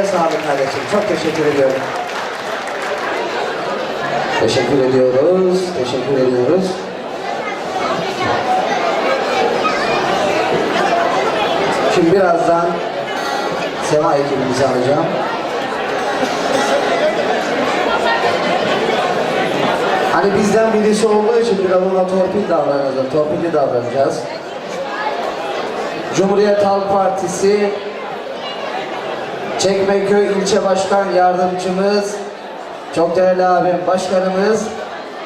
Yüreğine sağlık kardeşim. Çok teşekkür ediyorum. Teşekkür ediyoruz. Teşekkür ediyoruz. Şimdi birazdan Sema ekibimizi alacağım. Hani bizden birisi olduğu için biraz ona torpil davranacağız, torpilli davranacağız. Cumhuriyet Halk Partisi Çekmeköy İlçe Başkan Yardımcımız, çok değerli abim başkanımız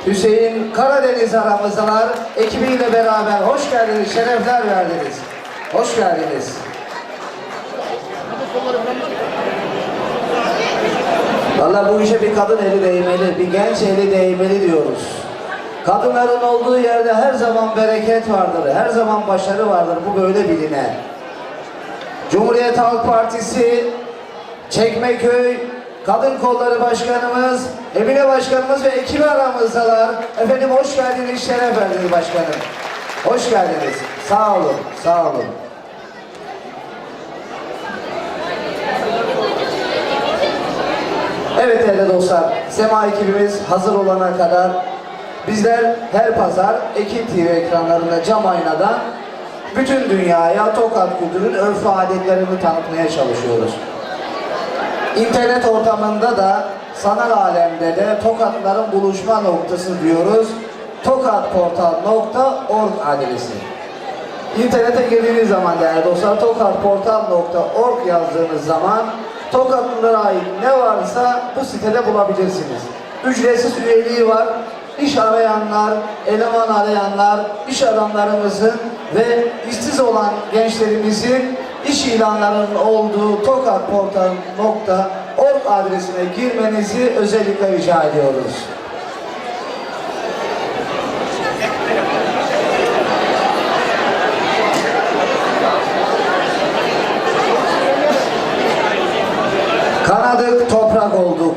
Hüseyin Karadeniz aramızdalar. Ekibiyle beraber hoş geldiniz, şerefler verdiniz. Hoş geldiniz. Valla bu işe bir kadın eli değmeli, bir genç eli değmeli diyoruz. Kadınların olduğu yerde her zaman bereket vardır, her zaman başarı vardır. Bu böyle biline. Cumhuriyet Halk Partisi, Çekmeköy, Kadın Kolları Başkanımız, Emine Başkanımız ve ekibi aramızdalar. Efendim hoş geldiniz, şeref verdiniz başkanım. Hoş geldiniz. Sağ olun, sağ olun. Evet değerli dostlar, Sema ekibimiz hazır olana kadar bizler her pazar Ekin TV ekranlarında cam aynadan bütün dünyaya Tokat kültürün örf adetlerini tanıtmaya çalışıyoruz. İnternet ortamında da sanal alemde de Tokatların buluşma noktası diyoruz. tokatportal.org adresi. İnternete girdiğiniz zaman değerli dostlar tokatportal.org yazdığınız zaman Tokatlılara ait ne varsa bu sitede bulabilirsiniz. Ücretsiz üyeliği var. İş arayanlar, eleman arayanlar, iş adamlarımızın ve işsiz olan gençlerimizin iş ilanlarının olduğu tokatportal.org adresine girmenizi özellikle rica ediyoruz. Kanadık toprak olduk.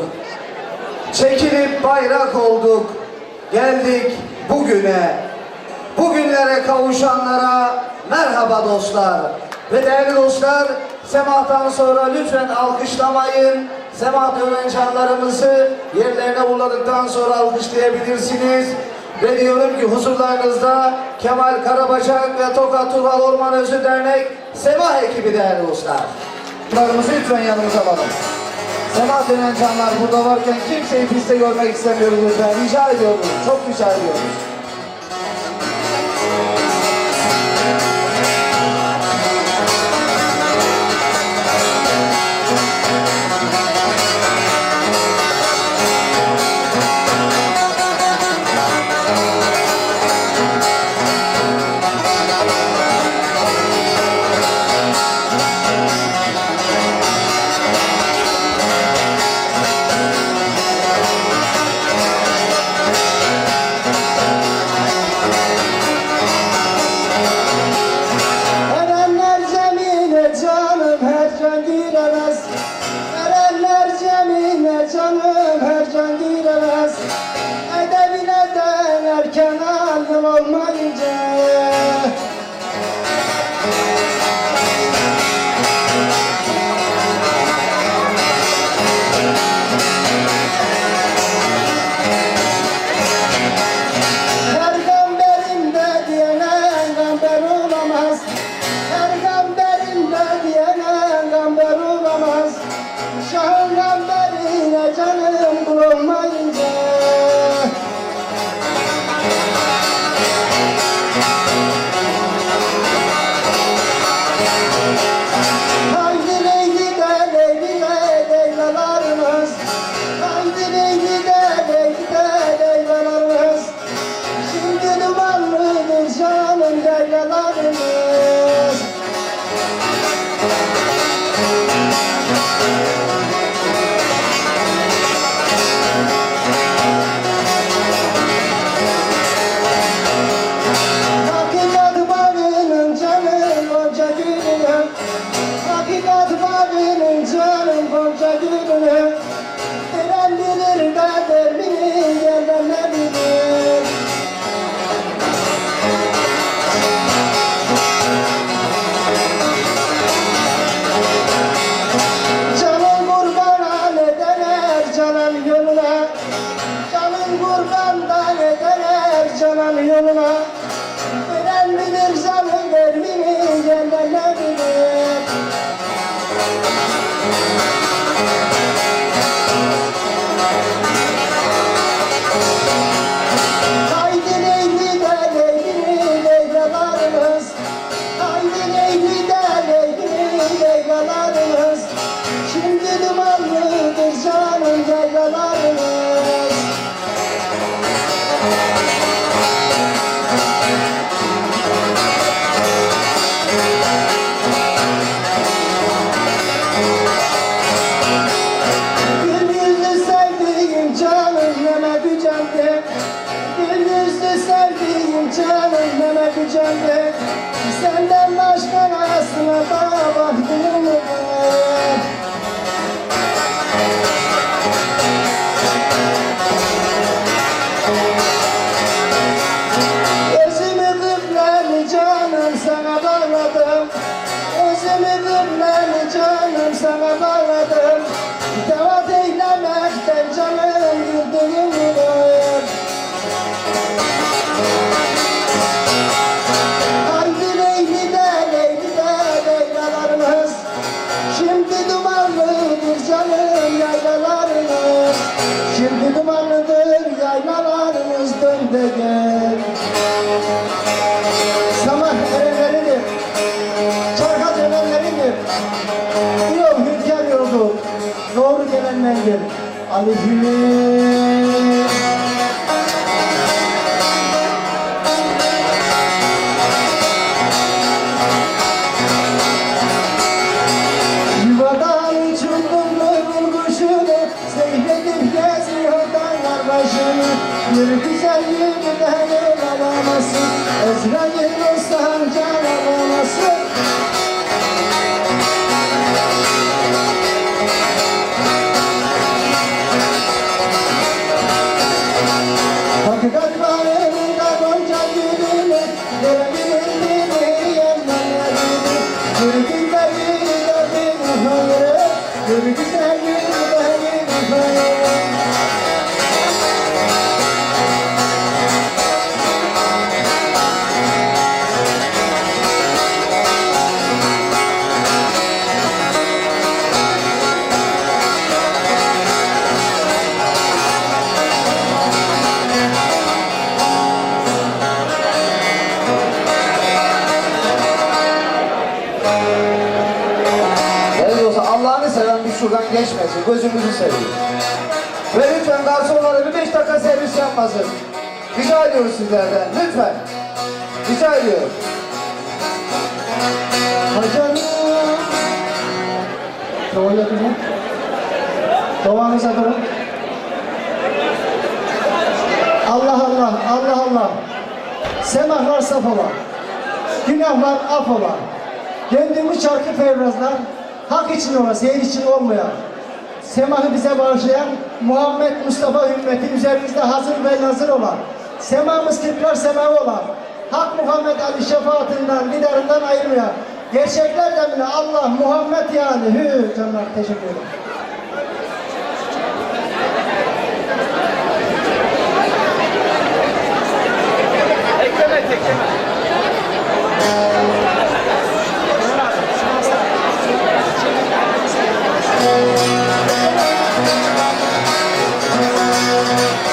Çekilip bayrak olduk. Geldik bugüne. Bugünlere kavuşanlara merhaba dostlar. Ve değerli dostlar, Semah'tan sonra lütfen alkışlamayın. Semah öğrencilerimizi yerlerine uğurladıktan sonra alkışlayabilirsiniz. Ve diyorum ki huzurlarınızda Kemal Karabacak ve Tokat Tural Orman Özü Dernek Semah ekibi değerli dostlar. Bunlarımızı lütfen yanımıza alalım. Sema denen canlar burada varken kimseyi piste görmek istemiyoruz lütfen. Rica ediyoruz. Çok rica ediyoruz. Sevdiğim canım Mehmet Cemre Senden başkasına da baktım mı? বলেছেন আমি Abraham. Geçmesin. Gözümüzü seveyim. Ve lütfen garsonlara bir beş dakika servis yapmasın. Rica ediyoruz sizlerden. Lütfen. Rica ediyorum. Hocanım Doğuya durun Doğanıza durun Allah Allah, Allah Allah Semahlar saf ola Günahlar af ola Kendimi çarkı fevrazlar Hak için ola, seyir için olmayan Semahı bize bağışlayan Muhammed Mustafa ümmeti üzerimizde hazır ve nazır olan Semamız kırklar semavı olan Hak Muhammed Ali şefaatinden, lidarından ayırmayan Gerçekler demine Allah Muhammed yani Hü canlar teşekkür ederim. Hocanım Thank you.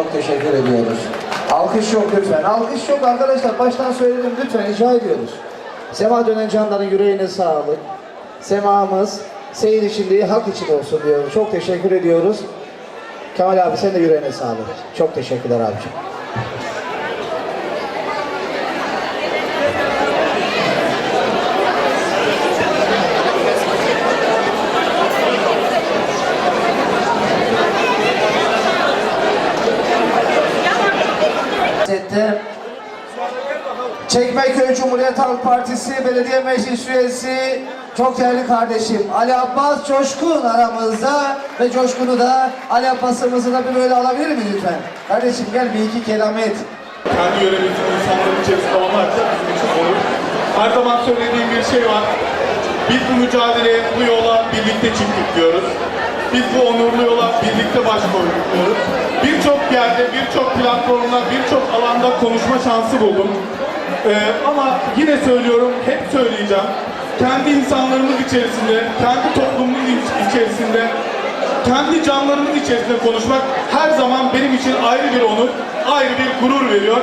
Çok teşekkür ediyoruz. Alkış yok lütfen. Alkış yok arkadaşlar. Baştan söyledim lütfen rica ediyoruz. Sema dönen canların yüreğine sağlık. Semamız seyir için değil, hak için olsun diyoruz. Çok teşekkür ediyoruz. Kemal abi sen de yüreğine sağlık. Çok teşekkürler abiciğim. Çekmeköy Cumhuriyet Halk Partisi Belediye Meclis Üyesi çok değerli kardeşim Ali Abbas Coşkun aramızda ve Coşkun'u da Ali Abbas'ımızı da bir böyle alabilir mi lütfen? Kardeşim gel bir iki kelam et. kendi yöremizin insanların içerisinde olmak da bizim için. Her zaman söylediğim bir şey var. Biz bu mücadeleye, bu yola birlikte çıktık diyoruz. Biz bu onurlu yola birlikte baş koyduk diyoruz. Birçok yerde, birçok platformda, birçok alanda konuşma şansı buldum. Ee, ama yine söylüyorum, hep söyleyeceğim. Kendi insanlarımız içerisinde, kendi toplumumuz iç- içerisinde kendi canlarımız içerisinde konuşmak her zaman benim için ayrı bir onur, ayrı bir gurur veriyor.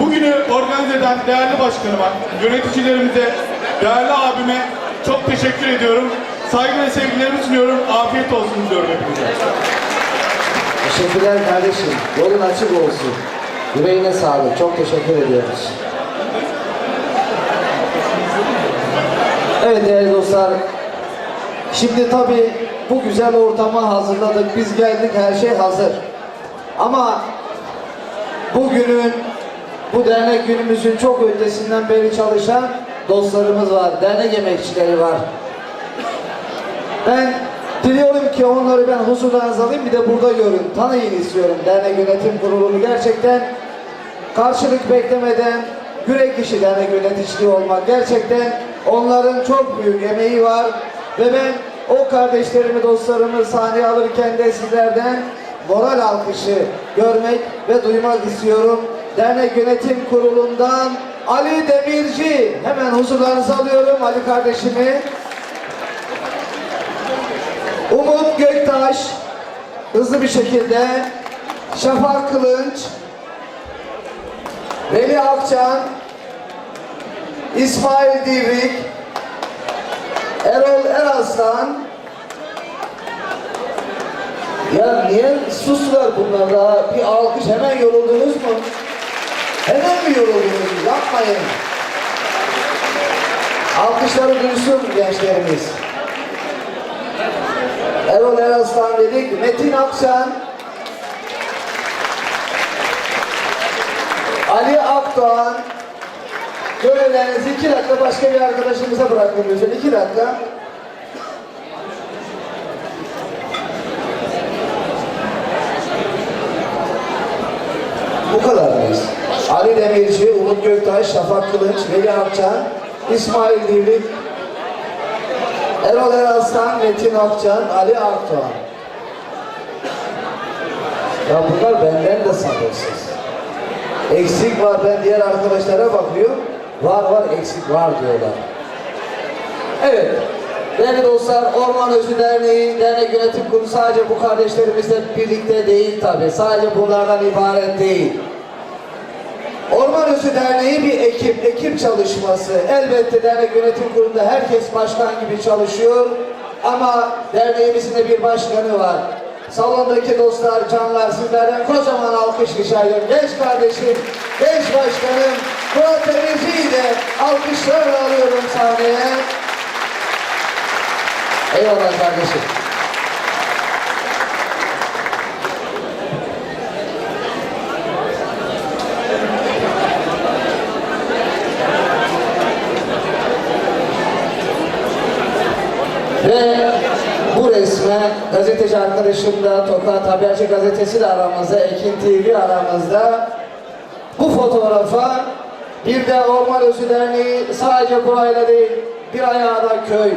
Bugünü organize eden değerli başkanıma, yöneticilerimize, değerli abime çok teşekkür ediyorum. Saygı ve sevgilerimi sunuyorum. Afiyet olsun diyorum hepinize. Teşekkürler kardeşim. Yolun açık olsun. Yüreğine sağlık. Çok teşekkür ediyoruz. Evet değerli dostlar. Şimdi tabii bu güzel ortamı hazırladık. Biz geldik her şey hazır. Ama bugünün bu dernek günümüzün çok ötesinden beri çalışan dostlarımız var. Dernek emekçileri var. Ben diliyorum ki onları ben huzurlarınıza alayım bir de burada görün. Tanıyın istiyorum dernek yönetim kurulunu gerçekten karşılık beklemeden yürek işi dernek yöneticiliği olmak gerçekten onların çok büyük emeği var. Ve ben o kardeşlerimi dostlarımı sahneye alırken de sizlerden moral alkışı görmek ve duymak istiyorum. Dernek yönetim kurulundan Ali Demirci. Hemen huzurlarınıza alıyorum Ali kardeşimi. Umut Göktaş hızlı bir şekilde. Şafak Kılınç. Veli Akçan İsmail Divrik Erol Eraslan Ya niye sustular bunlar daha? Bir alkış hemen yoruldunuz mu? Hemen mi yoruldunuz? Yapmayın. Alkışları duysun gençlerimiz. Erol Eraslan dedik. Metin Aksan. Ali Akdoğan. Görevlerinizi iki dakika başka bir arkadaşımıza bırakın lütfen. İki dakika. Bu kadar mıyız? Ali Demirci, Umut Göktaş, Şafak Kılıç, Veli Akçan, İsmail Divrik, Erol Eraslan, Metin Akçan, Ali Akdoğan. Ya bunlar benden de sabırsız. Eksik var ben diğer arkadaşlara bakıyorum. Var var eksik var diyorlar. Evet. Değerli dostlar, Orman Özü Derneği, dernek yönetim kurulu sadece bu kardeşlerimizle birlikte değil tabi. Sadece bunlardan ibaret değil. Orman Özü Derneği bir ekip, ekip çalışması. Elbette dernek yönetim kurulunda herkes başkan gibi çalışıyor. Ama derneğimizin de bir başkanı var. Salondaki dostlar, canlar sizlerden kocaman alkış rica ediyorum. Genç kardeşim, genç başkanım Murat Demirci'yi de alkışlarla alıyorum sahneye. Eyvallah kardeşim. Ve bu resme gazeteci arkadaşım da Tokat Haberci gazetesi de aramızda, Ekin TV aramızda. Bu fotoğrafa bir de Orman Özü Derneği sadece burayla değil, bir ayağı da köy.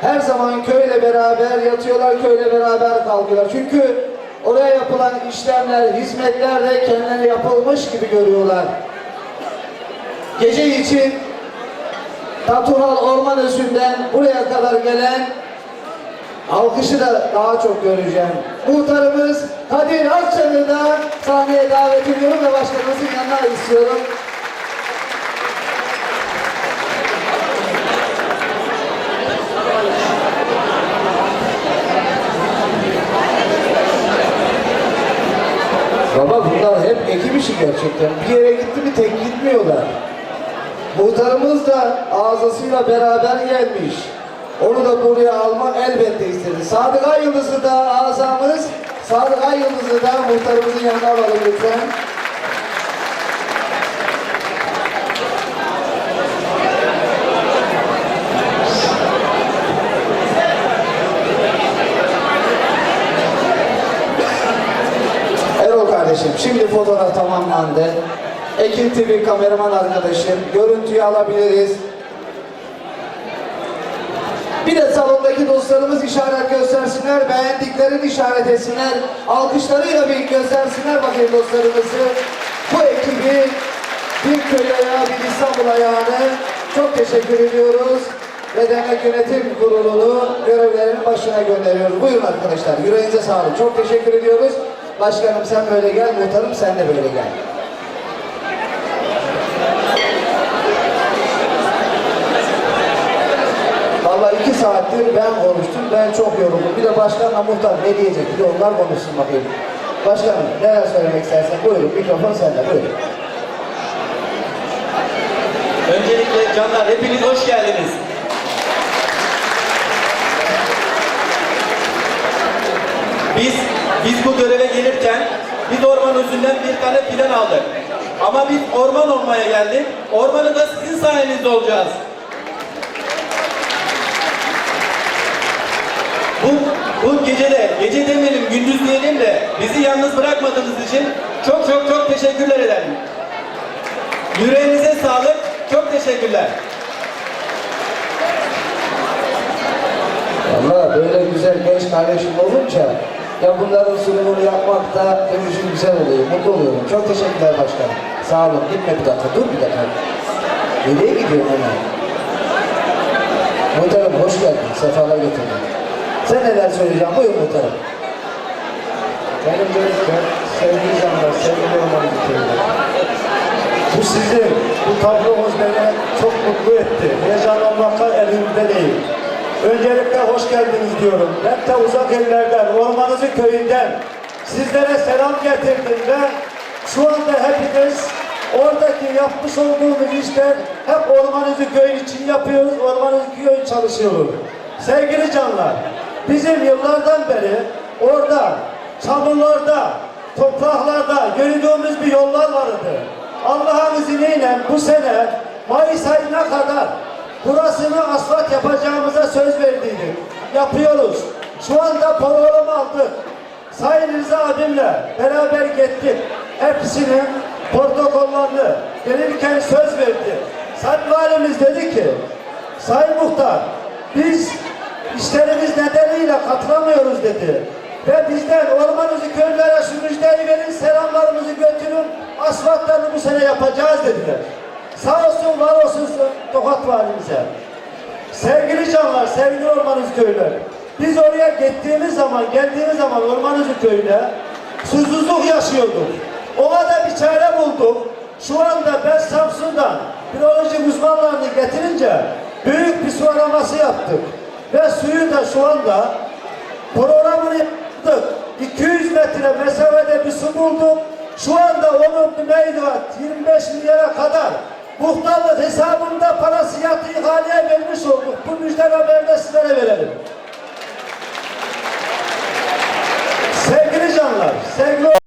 Her zaman köyle beraber yatıyorlar, köyle beraber kalkıyorlar. Çünkü oraya yapılan işlemler, hizmetler de kendilerine yapılmış gibi görüyorlar. Gece için Tatural Orman Özü'nden buraya kadar gelen Alkışı da daha çok göreceğim. Muhtarımız Kadir Akçalı'yı da sahneye davet ediyorum ve başkanımızın yanına istiyorum. Baba bunlar hep ekip işi gerçekten. Bir yere gitti mi tek gitmiyorlar. Muhtarımız da ağzasıyla beraber gelmiş. Onu da buraya almak elbette istedi. Sadık Ay Yıldız'ı da azamız, Sadık Ay Yıldız'ı da muhtarımızın yanına alalım lütfen. Kardeşim şimdi fotoğraf tamamlandı. Ekin TV kameraman arkadaşım görüntüyü alabiliriz. Bir de salondaki dostlarımız işaret göstersinler, beğendiklerini işaret etsinler, alkışlarıyla bir göstersinler bakayım dostlarımızı. Bu ekibi bir köy ayağı, bir İstanbul ayağını çok teşekkür ediyoruz. Ve Dernek Yönetim Kurulu'nu görevlerinin başına gönderiyoruz. Buyurun arkadaşlar, yüreğinize sağlık. Çok teşekkür ediyoruz. Başkanım sen böyle gel, muhtarım sen de böyle gel. Vallahi iki saattir ben konuştum, ben çok yoruldum. Bir de başkanla muhtar ne diyecek? Bir de onlar konuşsun bakayım. Başkanım neler söylemek istersen buyurun, mikrofon sende buyurun. Öncelikle canlar hepiniz hoş geldiniz. Biz biz bu göreve gelirken biz orman özünden bir tane plan aldık. Ama biz orman olmaya geldik. Ormanı da sizin sayenizde olacağız. Bu, gecede, gece demeyelim gündüz diyelim de bizi yalnız bırakmadığınız için çok çok çok teşekkürler ederim. Yüreğinize sağlık. Çok teşekkürler. Valla böyle güzel genç kardeşim olunca ya bunların sunumunu yapmak da benim için güzel oluyor, mutlu oluyorum. Çok teşekkürler başkanım. Sağ olun, gitme bir dakika, dur bir dakika. Nereye gidiyorsun hemen? Muhtarım hoş geldin, sefalar getirdin. Sen neler söyleyeceksin? Buyur muhtarım. Ben öncelikle sevgili canlar, sevgili olmanı istiyorum. Bu sizin, bu tablomuz beni çok mutlu etti. Heyecanlanmakla elimde değil. Öncelikle hoş geldiniz diyorum. Ben de uzak ellerden, Ormanızı köyünden sizlere selam getirdim ve şu anda hepiniz oradaki yapmış olduğumuz işler hep Ormanızı köy için yapıyoruz, Ormanızı köy çalışıyoruz. Sevgili canlar, bizim yıllardan beri orada, çamurlarda, topraklarda yürüdüğümüz bir yollar vardı. Allah'ın izniyle bu sene Mayıs ayına kadar burasını asfalt yapacağımıza söz verdiydik. Yapıyoruz. Şu anda program aldık. Sayın Rıza abimle beraber gittik. Hepsinin protokollarını verirken söz verdi. Sayın Valimiz dedi ki, Sayın Muhtar, biz işlerimiz nedeniyle katılamıyoruz dedi. Ve bizden ormanınızı köylere şu verin, selamlarımızı götürün, asfaltlarını bu sene yapacağız dediler. Sağ olsun, var olsun Tokat Valimize. Sevgili canlar, sevgili Ormanız köyler. Biz oraya gittiğimiz zaman, geldiğimiz zaman Ormanızı köyüne susuzluk yaşıyorduk. Ona da bir çare bulduk. Şu anda ben Samsun'dan biyoloji uzmanlarını getirince büyük bir su araması yaptık. Ve suyu da şu anda programını yaptık. 200 metre mesafede bir su bulduk. Şu anda onun mevduat 25 milyara kadar muhtarlık hesabında parası yatı ihaleye vermiş olduk. Bu müjde haberi de sizlere verelim. Sevgili canlar, sevgili